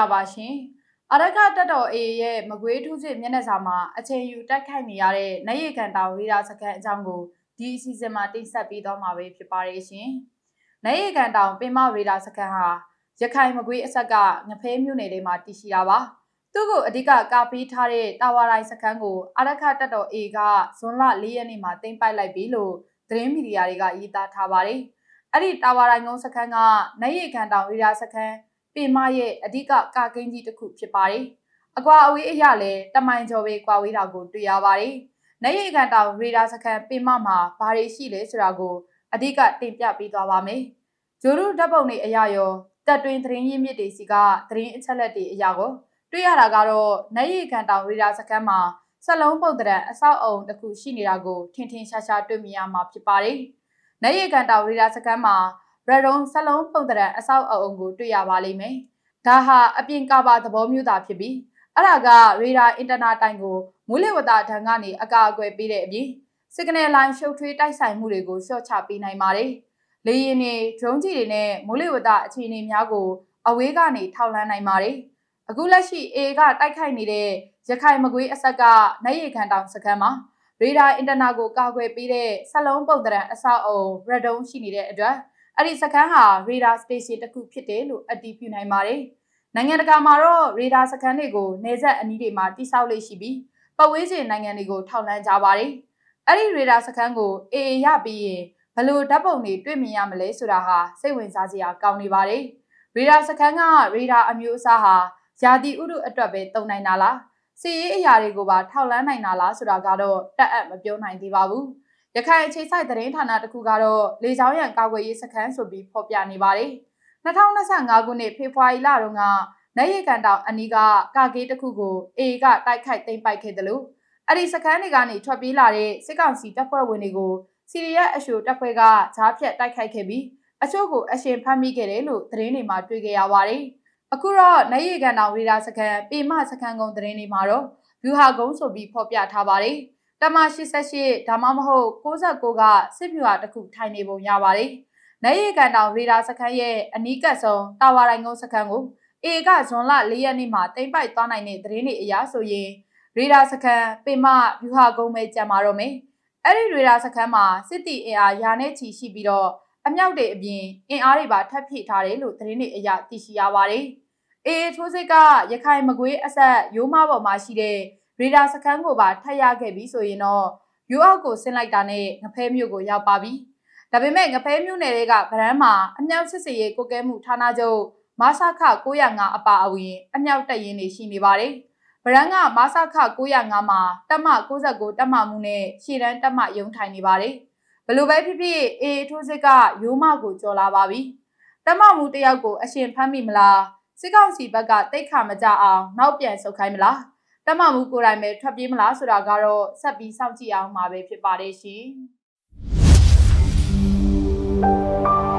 ္ဂလာပါရှင်အရကတက်တော်အေရဲ့မကွေးထုစစ်မျက်နှာစာမှာအချိန်ယူတိုက်ခိုက်နေရတဲ့နိုင်ရကန်တောင်ရေဒါစခန်းအကြောင်းကိုဒီအစီအစဉ်မှာတင်ဆက်ပေးသွားမှာပဲဖြစ်ပါတယ်ရှင်နိုင်ရကန်တောင်ပင်မရေဒါစခန်းဟာရခိုင်မကွေးအဆက်ကငဖဲမြို့နယ်လေးမှာတည်ရှိတာပါသူ့ကိုအဓိကကာပေးထားတဲ့တာဝါတိုင်းစခန်းကိုအရခတက်တော်အေကဇွန်လ၄ရက်နေ့မှာတင်ပိုက်လိုက်ပြီလို့သတင်းမီဒီယာတွေကရေးသားထားပါတယ်အဲ့ဒီတာဝါတိုင်းကုန်းစခန်းကနိုင်ရကန်တောင်ရေဒါစခန်း ပင်မရဲ့အဓိကကာကင်းကြီးတစ်ခုဖြစ်ပါတယ်။အကွာအဝေးအရလည်းတမိုင်ကျော်ပဲကွာဝေးတာကိုတွေ့ရပါတယ်။နိုင်ရီကန်တောင်ရေဒါစခန်းပင်မမှာဘာတွေရှိလဲဆိုတာကိုအဓိကတင်ပြပေးသွားပါမယ်။ဂျိုရုဓာတ်ပုံတွေအရရောတက်တွင်သတင်းရင်းမြစ်တွေစီကသတင်းအချက်လက်တွေအရာကိုတွေ့ရတာကတော့နိုင်ရီကန်တောင်ရေဒါစခန်းမှာစလုံးပုံတရံအဆောက်အုံတစ်ခုရှိနေတာကိုထင်ထင်ရှားရှားတွေ့မြင်ရမှာဖြစ်ပါတယ်။နိုင်ရီကန်တောင်ရေဒါစခန်းမှာ ရဒုံဆက်လုံးပုံတရံအဆောက်အအုံကိုတွေ့ရပါလိမ့်မယ်။ဒါဟာအပြင်ကာဘာသဘောမျိုးသာဖြစ်ပြီးအဲ့ဒါကရေဒါအင်တာနက်တိုင်ကိုမူလဝတ္တဒဏ်ကနေအကာအကွယ်ပေးတဲ့အပြင်စစ်ကနေလိုင်းရှုပ်ထွေးတိုက်ဆိုင်မှုတွေကိုရှော့ချပေးနိုင်ပါတယ်။လေယာဉ်တွေဒရုန်းကြီးတွေနဲ့မူလဝတ္တအခြေအနေများကိုအဝေးကနေထောက်လှမ်းနိုင်ပါတယ်။အခုလက်ရှိ A ကတိုက်ခိုက်နေတဲ့ရခိုင်မကွေးအဆက်ကနိုင်ရီခံတောင်စခန်းမှာရေဒါအင်တာနက်ကိုကာကွယ်ပေးတဲ့ဆက်လုံးပုံတရံအဆောက်အုံရဒုံရှိနေတဲ့အတွက် အဲ့ဒီစခန်းဟာ radar station တစ်ခုဖြစ်တယ်လို့အတည်ပြုနိုင်ပါတယ်။နိုင်ငံတကာမှာတော့ radar စခန်းတွေကိုနေဆက်အနီးတွေမှာတိစောက်လေးရှိပြီးပတ်ဝေးခြင်းနိုင်ငံတွေကိုထောက်လှမ်းကြပါတယ်။အဲ့ဒီ radar စခန်းကို AA ရပြီးရင်ဘလို့ဓာတ်ပုံတွေတွေ့မြင်ရမလဲဆိုတာဟာစိတ်ဝင်စားစရာကောင်းနေပါတယ်။ radar စခန်းက radar အမျိုးအစားဟာယာတိဥဒုအတွက်ပဲတုံနိုင်တာလားစီရေးအရာတွေကိုပါထောက်လန်းနိုင်တာလားဆိုတာကတော့တက်အပ်မပြောနိုင်သေးပါဘူး။ ရခိုင်အခြေစိုက်သတင်းဌာနတစ်ခုကတော့လေကြောင်းရန်ကာကွယ်ရေးစခန်းဆိုပြီးဖော်ပြနေပါတယ်။2025ခုနှစ်ဖေဖော်ဝါရီလတုန်းကနိုင်ရကန်တောင်အနီးကကာကေးတစ်ခုကို A ကတိုက်ခိုက်သိမ်းပိုက်ခဲ့တယ်လို့အဲ့ဒီစခန်းတွေကနေထွက်ပြေးလာတဲ့စစ်ကောင်စီတပ်ဖွဲ့ဝင်တွေကိုစီရီယက်အရှိုတပ်ဖွဲ့ကဂျားဖြတ်တိုက်ခိုက်ခဲ့ပြီးအချို့ကိုအရှင်ဖမ်းမိခဲ့တယ်လို့သတင်းတွေမှာတွေ့ကြရပါတယ်။အခုတော့နိုင်ရကန်တောင်ရေဒါစခန်းပေမစခန်းကုန်းသတင်းတွေမှာတော့ဗျူဟာကုန်းဆိုပြီးဖော်ပြထားပါတယ်။ တမ88ဒါမှမဟုတ်69ကစစ်ဗျူဟာတစ်ခုထိုင်နေပုံရပါတယ်။နိုင်ရီကန်တောင်ရေဒါစခန်းရဲ့အနီးကပ်ဆုံးတာဝါရိုင်ကုန်းစခန်းကိုအေကဇွန်လ၄ရက်နေ့မှာတိမ့်ပိုက်သွားနိုင်တဲ့သတင်းတွေအရဆိုရင်ရေဒါစခန်းပေမဗျူဟာကုန်းပဲကြံပါတော့မယ်။အဲ့ဒီရေဒါစခန်းမှာစစ်တီအင်အားရာနဲ့ချီရှိပြီးတော့အမြောက်တွေအပြင်အင်အားတွေပါထပ်ဖြည့်ထားတယ်လို့သတင်းတွေအရသိရှိရပါတယ်။အေထိုးစစ်ကရခိုင်မကွေးအဆက်ရိုးမပေါ်မှာရှိတဲ့ ရေဒါစခန်းကိုပါထပ်ရခဲ့ပြီဆိုရင်တော့ယူအောက်ကိုဆင်းလိုက်တာနဲ့ငဖဲမြို့ကိုရောက်ပါပြီ။ဒါပေမဲ့ငဖဲမြို့နယ်တွေကဗရမ်းမှာအမြောက်စစ်စေရေးကိုကဲမှုဌာနချုပ်မဆခ905အပါအဝင်အမြောက်တက်ရင်တွေရှိနေပါတယ်။ဗရမ်းကမဆခ905မှာတက်မ69တက်မမှုနဲ့ရှေ့တန်းတက်မရုံထိုင်နေပါတယ်။ဘလို့ပဲဖြစ်ဖြစ်အေထိုးစစ်ကရိုးမကိုကြော်လာပါပြီ။တက်မမှုတယောက်ကိုအရှင်ဖမ်းမိမလားစစ်ကောင်စီဘက်ကတိတ်ခါမကြအောင်နောက်ပြန်ဆုတ်ခိုင်းမလား တမမှုကိုယ်တိုင်ပဲထွက်ပြေးမလားဆိုတာကတော့ဆက်ပြီးစောင့်ကြည့်အောင်မှာပဲဖြစ်ပါတယ်ရှင်။